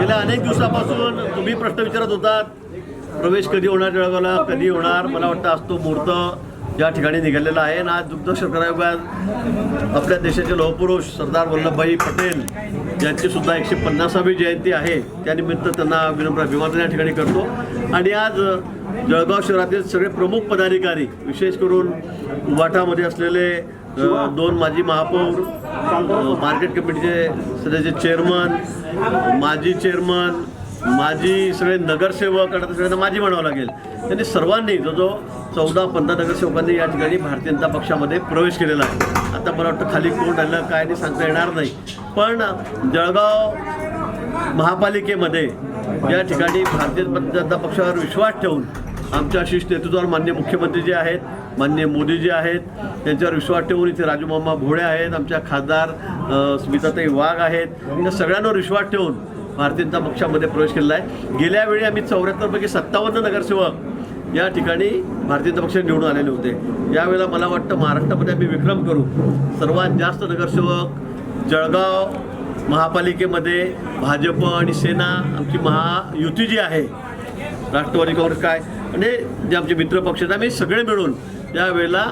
गेल्या अनेक दिवसापासून तुम्ही प्रश्न विचारत होतात प्रवेश कधी होणार जळगावला कधी होणार? मला वाटतं आज तो मुहूर्त या ठिकाणी निघालेला आहे. आणि आज दुग्ध शर्करायोगात आपल्या देशाचे लोहपुरुष सरदार वल्लभभाई पटेल यांची सुद्धा एकशे पन्नासावी जयंती आहे. त्यानिमित्त त्यांना विनम्र अभिवादन या ठिकाणी करतो. आणि आज जळगाव शहरातील सगळे प्रमुख पदाधिकारी विशेष करून वाटामध्ये असलेले दोन माजी महापौर मार्केट कमिटीचे सध्याचे चेअरमन माजी चेअरमन माजी सगळे नगरसेवक आणि आता सगळ्यांना माजी म्हणावं लागेल. त्यांनी सर्वांनी जो जो चौदा पंधरा नगरसेवकांनी या ठिकाणी भारतीय जनता पक्षामध्ये प्रवेश केलेला आहे. आता मला वाटतं खाली कोण आलं काय नाही सांगता येणार नाही. पण जळगाव महापालिकेमध्ये या ठिकाणी भारतीय जनता पक्षावर विश्वास ठेवून आमच्या शिष्ट नेतृत्वावर मान्य मुख्यमंत्री जे आहेत मान्य मोदी जे आहेत. त्यांच्यावर विश्वास ठेवून इथे राजूमामा भोळे आहेत. आमच्या खासदार स्मिताताई वाघ आहेत. या सगळ्यांवर विश्वास ठेवून भारतीय जनता पक्षामध्ये प्रवेश केलेला आहे. गेल्या वेळी आम्ही चौऱ्याहत्तरपैकी सत्तावन्न नगरसेवक या ठिकाणी भारतीय जनता पक्ष निवडून आलेले होते. यावेळेला मला वाटतं महाराष्ट्रामध्ये आम्ही विक्रम करू. सर्वात जास्त नगरसेवक जळगाव महापालिकेमध्ये भाजप आणि सेना आमची महायुती जी आहे. राष्ट्रवादी काँग्रेस काय? म्हणजे जे आमचे मित्र पक्ष आहेत आम्ही सगळे मिळून त्यावेळेला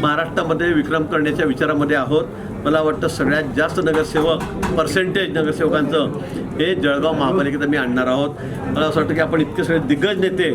महाराष्ट्रामध्ये विक्रम करण्याच्या विचारामध्ये आहोत. मला वाटतं सगळ्यात जास्त नगरसेवक पर्सेंटेज नगरसेवकांचं हे जळगाव महापालिकेत आम्ही आणणार आहोत. मला असं वाटतं की आपण इतके सगळे दिग्गज नेते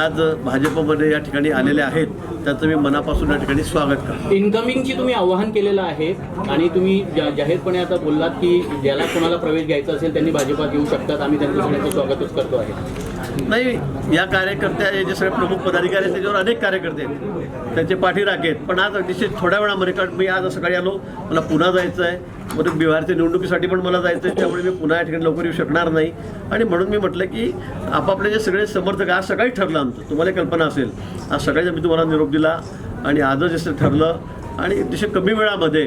आज भाजपमध्ये या ठिकाणी आलेले आहेत. त्याचं मी मनापासून या ठिकाणी स्वागत करतो. इन्कमिंगची तुम्ही आवाहन केलेलं आहे आणि तुम्ही जाहीरपणे आता बोललात की ज्याला कोणाला प्रवेश घ्यायचा असेल त्यांनी भाजपात येऊ शकतात. आम्ही त्यांचं सगळ्यांचं स्वागतच करतो आहे. नाही या कार्यकर्त्या हे जे सगळे प्रमुख पदाधिकारी आहेत त्याच्यावर अनेक कार्यकर्ते आहेत. त्यांचे पाठीराख आहेत. पण आज निश्चित थोड्या वेळामध्ये कारण मी आज सकाळी आलो मला पुन्हा जायचं आहे. मग बिहारच्या निवडणुकीसाठी पण मला जायचं आहे. त्यामुळे मी पुन्हा या ठिकाणी लवकर येऊ शकणार नाही. आणि म्हणून मी म्हटलं की आपापले जे सगळे समर्थक आज सकाळी ठरलं आमचं. तुम्हाला कल्पना असेल. आज सकाळीच मी तुम्हाला निरोप दिला आणि आजच जसं ठरलं आणि अतिशय कमी वेळामध्ये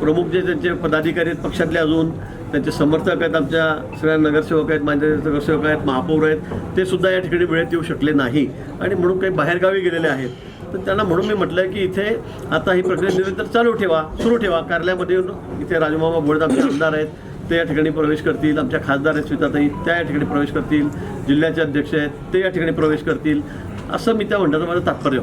प्रमुख जे त्यांचे पदाधिकारी आहेत पक्षातले अजून त्यांचे समर्थक आहेत आमच्या सगळ्या नगरसेवक आहेत माझे नगरसेवक आहेत महापौर आहेत ते सुद्धा या ठिकाणी वेळेत येऊ शकले नाही. आणि म्हणून काही बाहेरगावी गेलेले आहेत. तर त्यांना म्हणून मी म्हटलं की इथे आता ही प्रक्रिया निरंतर चालू ठेवा सुरू ठेवा. कार्यालयामध्ये येऊन इथे राजमामा भोळत आमचे आमदार आहेत ते या ठिकाणी प्रवेश करतील. आमच्या खासदार आहेत स्वीताताई त्या या ठिकाणी प्रवेश करतील. जिल्ह्याचे अध्यक्ष आहेत ते या ठिकाणी प्रवेश करतील. असं मी त्या म्हणण्याचं माझं तात्पर्य.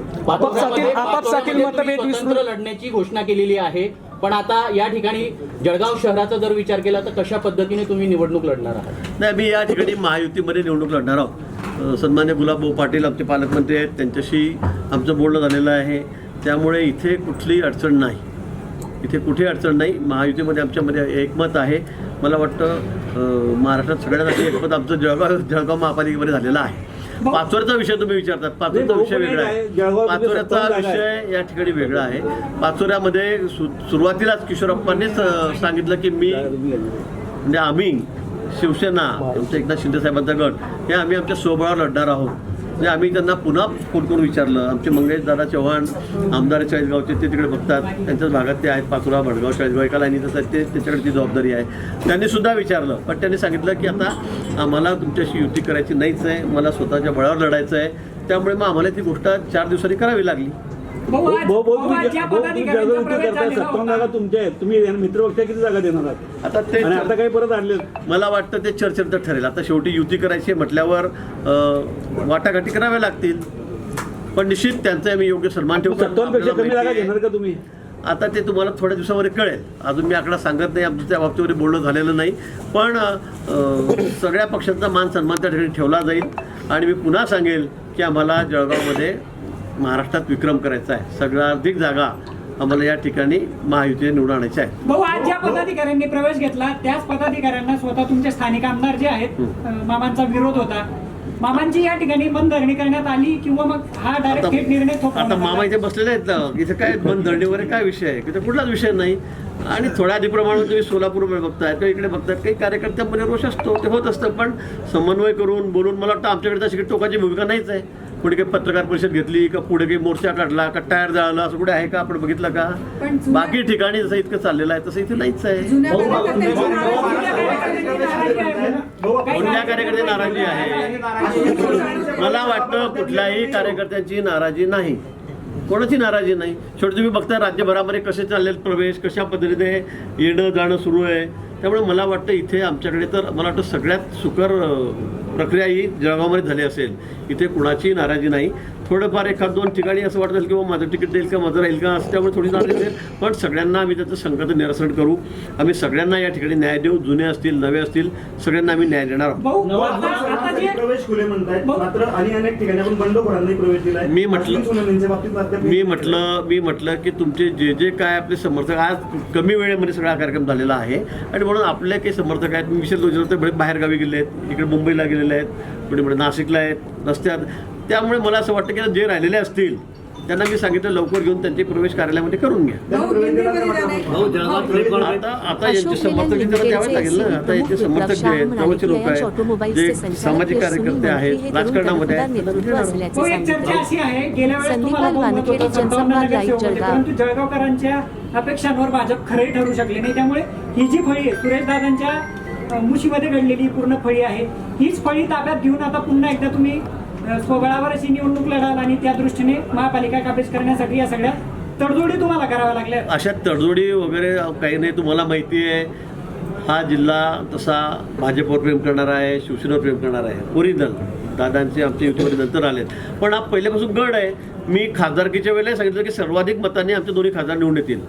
आपापसातील मतभेद विसरून- लढण्याची घोषणा केलेली आहे. पण आता या ठिकाणी जळगाव शहराचा जर विचार केला तर कशा पद्धतीने तुम्ही निवडणूक लढणार आहात? नाही मी या ठिकाणी महायुतीमध्ये निवडणूक लढणार आहोत. सन्मान्य गुलाबभाऊ पाटील आमचे पालकमंत्री आहेत. त्यांच्याशी आमचं बोलणं झालेलं आहे. त्यामुळे इथे कुठलीही अडचण नाही. इथे कुठेही अडचण नाही. महायुतीमध्ये आमच्यामध्ये एकमत आहे. मला वाटतं महाराष्ट्रात सगळ्यांसाठी एकमत आमचं जळगाव जळगाव महापालिकेमध्ये झालेलं आहे. पाचोऱ्याचा विषय तुम्ही विचारतात. नाही, विषय वेगळा आहे. पाचोऱ्याचा विषय या ठिकाणी वेगळा आहे. पाचोऱ्यामध्ये सुरुवातीलाच किशोरप्पांनीच सांगितलं की मी म्हणजे आम्ही शिवसेना आमच्या एकनाथ शिंदे साहेबांचा गट हे आम्ही आमच्या स्वबळावर लढणार आहोत. म्हणजे आम्ही त्यांना पुन्हा फोन करून विचारलं. आमचे मंगेश दादा चव्हाण आमदार चाळीसगावचे ते तिकडे बघतात. त्यांच्याच भागात ते आहेत पाचोरा भडगाव चाळीसगाव एका लाईनीत असतात. ते त्याच्याकडे ती जबाबदारी आहे. त्यांनी सुद्धा विचारलं. पण त्यांनी सांगितलं की आता आम्हाला तुमच्याशी युती करायची नाहीच आहे. मला स्वतःच्या बळावर लढायचं आहे. त्यामुळे मग आम्हाला ती गोष्ट चार दिवसांनी करावी लागली. भाऊ, भाऊ तुम्ही ज्या भाऊ, तुम्ही करताय सत्तावन्न जागा तुमच्या आहेत. तुम्ही मित्रपक्षा किती जागा देणार आहात? आता ते आणि आता काही परत आणले मला वाटतं ते चर्चेत ठरेल. आता शेवटी युती करायची म्हटल्यावर अ, वाटाघाटी कराव्या लागतील. पण निश्चित त्यांचा मी योग्य सन्मान ठेवू कारण सत्तावन्नपेक्षा आपल्याला कमी जागा माहिती आहे- घेणार का तुम्ही? आता ते तुम्हाला थोड्या दिवसामध्ये कळेल. अजून मी आकडा सांगत नाही आमचं त्या बाबतीमध्ये बोलणं झालेलं नाही. पण अ, सगळ्या पक्षांचा मान सन्मान त्या ठिकाणी ठेवला जाईल. आणि मी पुन्हा सांगेल की आम्हाला जळगावमध्ये महाराष्ट्रात विक्रम करायचा आहे. सर्वाधिक जागा आम्हाला या ठिकाणी महायुतीने निवडून आणायच्या आहे भाऊ आज ज्या पदाधिकाऱ्यांनी प्रवेश घेतला त्याच पदाधिकाऱ्यांना स्वतः तुमचे स्थानिक आमदार जे आहेत अं, मामांचा विरोध होता. मामांची या ठिकाणी बंधरणी करण्यात आली किंवा मग हा डायरेक्ट थेट निर्णय आता थोपवण्यात मामा आला. इथे बसलेले आहेत ना. इथे काय बंधरणी वगैरे काय विषय आहे? इथे कुठलाच विषय नाही. आणि थोड्या आधीप्रमाणे तुम्ही सोलापूरमध्ये बघताय किंवा इकडे बघताय काही कार्यकर्त्यांमध्ये रोष असतो ते होत असतं. पण समन्वय करून बोलून मला वाटतं आमच्याकडे तशी काही टोकाची भूमिका नाहीच आहे. कुठे काही पत्रकार परिषद घेतली का पुढे काही मोर्चा काढला का टायर जाळला असं कुठे आहे का आपण बघितलं का बाकी ठिकाणी जसं इतकं चाललेलं आहे तसं इथे नाहीच आहे कोणत्या कार्यकर्ते नाराजी आहे मला वाटतं कुठल्याही कार्यकर्त्यांची नाराजी नाही कोणाची नाराजी नाही शेवटी तुम्ही बघता राज्यभरामध्ये कसे चाललेत प्रवेश कशा पद्धतीने येणं जाणं सुरू आहे त्यामुळे मला वाटतं इथे आमच्याकडे तर मला वाटतं सगळ्यात सुकर प्रक्रिया ही जळगावमध्ये झाली असेल. इथे कुणाची नाराजी नाही. थोडंफार एखाद दोन ठिकाणी असं वाटत असेल की बाबा माझं तिकीट देईल का माझं राहील का असं त्यामुळे थोडी नाराजी असेल. पण सगळ्यांना आम्ही त्याचं संकट निरसन करू. आम्ही सगळ्यांना या ठिकाणी न्याय देऊ. जुने असतील नवे असतील सगळ्यांना आम्ही न्याय देणार आहोत. भाऊ आता आता जे प्रवेश खुले म्हणतायत. मात्र आणि अनेक ठिकाणी आपण बंडखोरांनी प्रवेश दिलाय. मी म्हटलं- मी म्हटलं मी म्हटलं की तुमचे जे जे काय आपले समर्थक आज कमी वेळेमध्ये सगळा कार्यक्रम झालेला आहे. आणि म्हणून आपले काही समर्थक आहेत. मी विशेष दोन ते बरेच बाहेर गावी गेले आहेत. इकडे मुंबईला गेलेले आहेत. पुढे नाशिकला आहेत. रस्त्यात त्यामुळे मला असं वाटतं की जे राहिलेले असतील त्यांना मी सांगितलं लवकर घेऊन त्यांचे प्रवेश कार्यालयामध्ये करून घ्या. आता आता यांचे समर्थक हे द्यावे लागेल ना आता यांचे समर्थक जे आहेत जवळचे लोक आहेत जे सामाजिक कार्यकर्ते आहेत राजकारणामध्ये. हो. परंतु जळगावकरांच्या अपेक्षांवर भाजप खरंही ठरू शकले नाही. त्यामुळे ही जी फळी आहे सुरेश दादांच्या मुशीमध्ये घडलेली पूर्ण फळी आहे हीच फळी ताब्यात घेऊन आता पुन्हा एकदा तुम्ही अ, अशी निवडणूक लढाल आणि त्या दृष्टीने महापालिका काबीज करण्यासाठी या सगळ्या तडजोडी तुम्हाला कराव्या लागल्या अशा तडजोडी वगैरे काही नाही तुम्हाला माहिती आहे हा जिल्हा तसा भाजपवर प्रेम करणारा आहे शिवसेनेवर प्रेम करणार आहे. ओरिजिनल दादांचे आमच्या युतीमध्ये नंतर आले पण हा पहिल्यापासून गड आहे. मी खासदारकीच्या वेळेला सांगितलं की सर्वाधिक मतांनी आमचे दोन्ही खासदार निवडून येतील.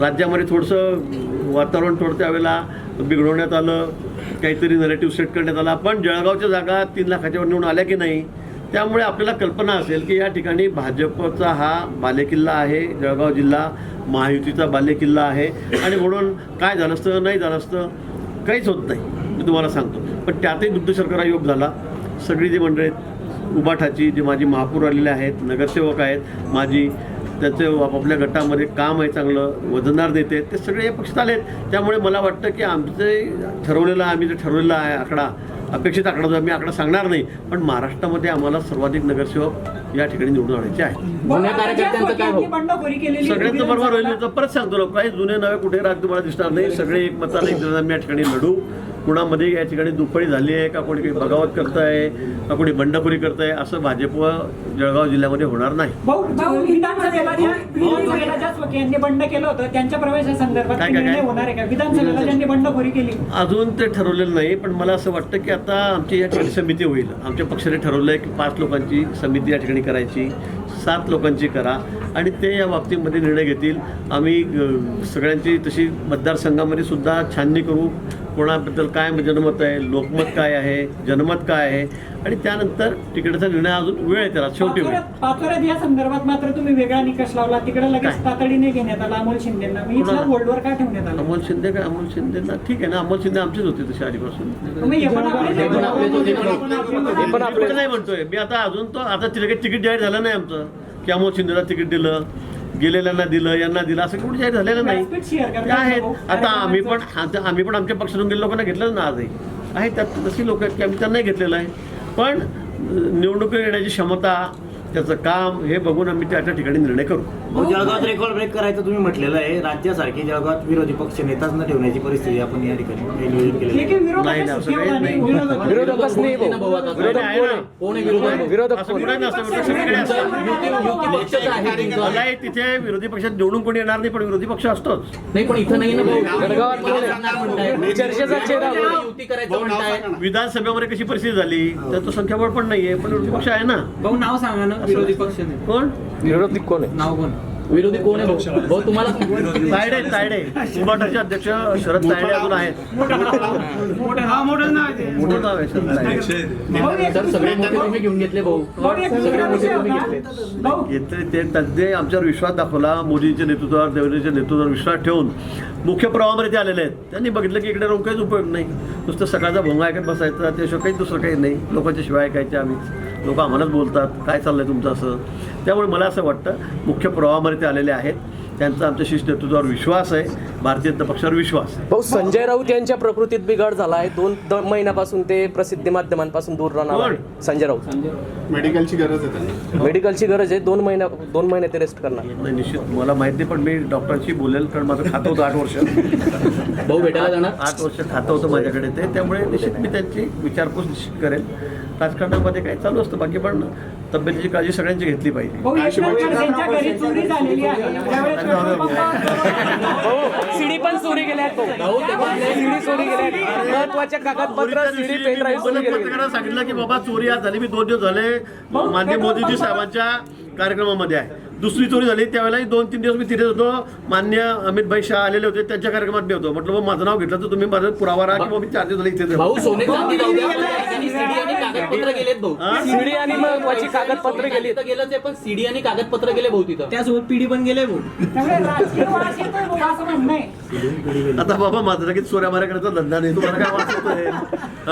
राज्यामध्ये थोडंसं वातावरण थोडं त्यावेळेला बिघडवण्यात आलं काहीतरी नरेटिव्ह सेट करण्यात आला पण जळगावच्या जागा तीन लाखाच्यावर निवडून आल्या की नाही त्यामुळे आपल्याला कल्पना असेल की या ठिकाणी भाजपचा हा बालेकिल्ला आहे जळगाव जिल्हा महायुतीचा बालेकिल्ला आहे. आणि म्हणून काय झालं असतं नाही झालं असतं काहीच होत नाही. मी तुम्हाला सांगतो. पण त्यातही दुग्ध शर्करा योग झाला. सगळी जी मंडळी आहेत उबाठाची जे माझी महापौर आलेले आहेत नगरसेवक आहेत माझी त्याचे आपापल्या गटामध्ये काम आहे चांगलं वजनदार नेते ते सगळे या पक्षात आले आहेत त्यामुळे मला वाटतं की आमचे ठरवलेलं आम्ही जे ठरवलेला आहे आकडा अपेक्षित आकडा जो आहे, मी आकडा सांगणार नाही पण महाराष्ट्रामध्ये आम्हाला सर्वाधिक नगरसेवक या ठिकाणी निवडून आणायचे? बंडखोरी केलेली सगळ्यांचं बरोबर होईल परत सांगतो लोक काही जुने नवे कुठे राग तुम्हाला दिसणार नाही सगळे एक मताने एक जणांना मी या ठिकाणी लढू. कुणामध्ये या ठिकाणी दुफळी झाली आहे का कोणी काही बगावत करताय का कोणी बंडखोरी करताय असं भाजप जळगाव जिल्ह्यामध्ये होणार नाही. आहे अजून ते ठरवलेलं नाही पण मला असं वाटतं की आता आमची या ठिकाणी समिती होईल. आमच्या पक्षाने ठरवलं आहे की पाच लोकांची समिती या ठिकाणी करायची सात लोकांची करा. आणि ते या बाबतीमध्ये निर्णय घेतील. आम्ही सगळ्यांची तशी मतदारसंघामध्ये सुद्धा छाननी करू. कोणाबद्दल काय जनमत आहे लोकमत काय आहे जनमत काय आहे? आणि त्यानंतर तिकिटाचा निर्णय अजून वेळ आहे त्याला शेवटी वेळ. या संदर्भात मात्र तुम्ही वेगळा निकष लावला. तिकडे लगेच काय? तातडीने घेण्यात आला अमोल शिंदेना. मी इथला कोणाला? होल्डवर का ठेवण्यात आला? अमोल शिंदे काय अमोल शिंदेना ठीक आहे ना. अमोल शिंदे आमचेच होते तसे आधीपासून. हे हे नाही म्हणतोय मी आता अजून तो आता लगेच तिकीट जाहीर झालं नाही आमचं. की अमोल शिंदेला तिकीट दिलं गेलेल्यांना दिलं यांना दिलं असं कुठे जाहीर झालेलं नाही. करतात आहेत. आता आम्ही पण आता आम्ही पण आमच्या पक्षातून गेले लोकांना घेतलं ना आजही. आहे त्यात तशी लोक की आम्ही त्यांनाही घेतलेलं आहे. पण अं, निवडणुकीत येण्याची क्षमता त्याचं काम हे बघून आम्ही त्या त्या ठिकाणी निर्णय करू. जळगावात रेकॉर्ड ब्रेक करायचं तुम्ही म्हटलेलं आहे. राज्यासारखी जळगावात विरोधी पक्ष नेताच न ठेवण्याची परिस्थिती आपण या ठिकाणी तिथे विरोधी पक्षात निवडून कोणी येणार नाही पण विरोधी पक्ष असतोच. नाही पण इथं नाही ना भाऊ. जळगावात मला कोण आहे? सांगणार म्हणताय. चर्चेचा चेहरा जळगावात युती करायचं म्हणताय. विधानसभेमध्ये कशी परिस्थिती झाली? तर तो संख्याबळ पण नाहीये पण विरोधी पक्ष आहे ना. भाऊ नाव सांगा ना. विरोधी पक्ष कोण? विरोधी कोण आहे? नाव कोण? विरोधी कोण आहे? भाऊ भाऊ तुम्हाला तायडे तायडे. उबाटाचे अध्यक्ष शरद तायडे अजून आहेत. हा मोठं नाव आहे. शरद तायडे. तर सगळे मोठे तुम्ही घेऊन घेतले भाऊ. सगळे मोठे तुम्ही. घेतले. ते त्यांनी आमच्यावर विश्वास दाखवला. मोदींच्या नेतृत्वावर देवेंद्रच्या नेतृत्वावर विश्वास ठेवून मुख्य प्रवाहामध्ये ते आलेले आहेत. त्यांनी बघितलं की इकडे राहून काहीच उपयोग नाही. नुसतं सकाळचा भोंगा ऐकत बसायचा त्याशिवाय काही दुसरं काही नाही. लोकांच्या शिवाय ऐकायचे आम्ही लोक आम्हालाच बोलतात काय चाललंय तुमचं असं? त्यामुळे मला असं वाटतं मुख्य प्रवाहामध्ये ते आलेले आहेत. त्यांचा आमच्या शिष्ट नेतृत्वावर विश्वास आहे भारतीय जनता पक्षावर विश्वास आहे. भाऊ संजय राऊत यांच्या प्रकृतीत बिघाड झाला आहे. दोन द- महिन्यापासून ते प्रसिद्धी माध्यमांपासून दूर राहणार? आहे. संजय राऊत. मेडिकलची गरज आहे त्यांनी. मेडिकलची गरज आहे. दोन महिन्या दोन महिने ते रेस्ट करणार. नाही निश्चित. मला माहिती नाही पण मी डॉक्टरशी बोलेल कारण माझं खातं होतं आठ वर्ष. भाऊ भेटायला जाणार? आठ वर्ष खातं होतं माझ्याकडे ते. त्यामुळे निश्चित मी त्यांची विचारपूस निश्चित करेल. राजकारणामध्ये काय चालू असतं बाकी पण तब्येतीची काळजी सगळ्यांची घेतली पाहिजे. सीडी पण चोरी गेल्या सीडी गेल्या कागदपत्र सीडी पेन पत्रकारांना सांगितलं की बाबा चोरी आज झाली. मी दोन दिवस झाले मान्य मोदीजी साहेबांच्या कार्यक्रमामध्ये आहे. दुसरी चोरी झाली त्यावेळेला दोन तीन दिवस मी तिथे होतो. मान्य अमित भाई शाह आलेले होते त्यांच्या कार्यक्रमात मी होतो. म्हटलं माझं नाव घेतलं तर तुम्ही माझं पुरावा राहा किंवा मी चार दिवस झाले भाऊ. सोने चांदी ठिकाणी सीडी आणि कागदपत्र गेलेत भाऊ. सीडी आणि महत्वाची कागदपत्र गेली तिथं गेलंच आहे पण सीडी आणि कागदपत्र गेले भाऊ तिथं. त्यासोबत पिढी पण गेले भाऊ. आता बाबा माझं लगेच चोऱ्या माऱ्या करायचा धंदा नाही. तुम्हाला काय वाचतोय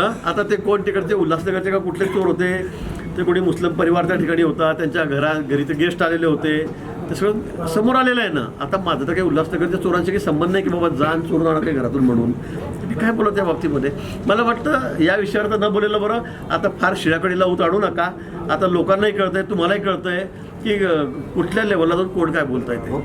आता ते कोण तिकडचे उल्हासनगरचे का कुठले चोर होते? ते कोणी मुस्लिम परिवार त्या ठिकाणी होता त्यांच्या घरा घरी ते गेस्ट आलेले होते. ते सगळं समोर आलेलं आहे ना. आता माझं तर काही उल्हासनगरच्या चोरांशी काही संबंध नाही की बाबा जाण चोरून आणा काही घरातून म्हणून. मी काय बोलत त्या बाबतीमध्ये? मला वाटतं या विषयावर तर न बोलेलं बरं आता फार शिळ्याकडीला उत आणू नका. आता लोकांनाही कळतंय तुम्हालाही कळतंय की कुठल्या लेवलला जाऊन कोण काय बोलताय ते.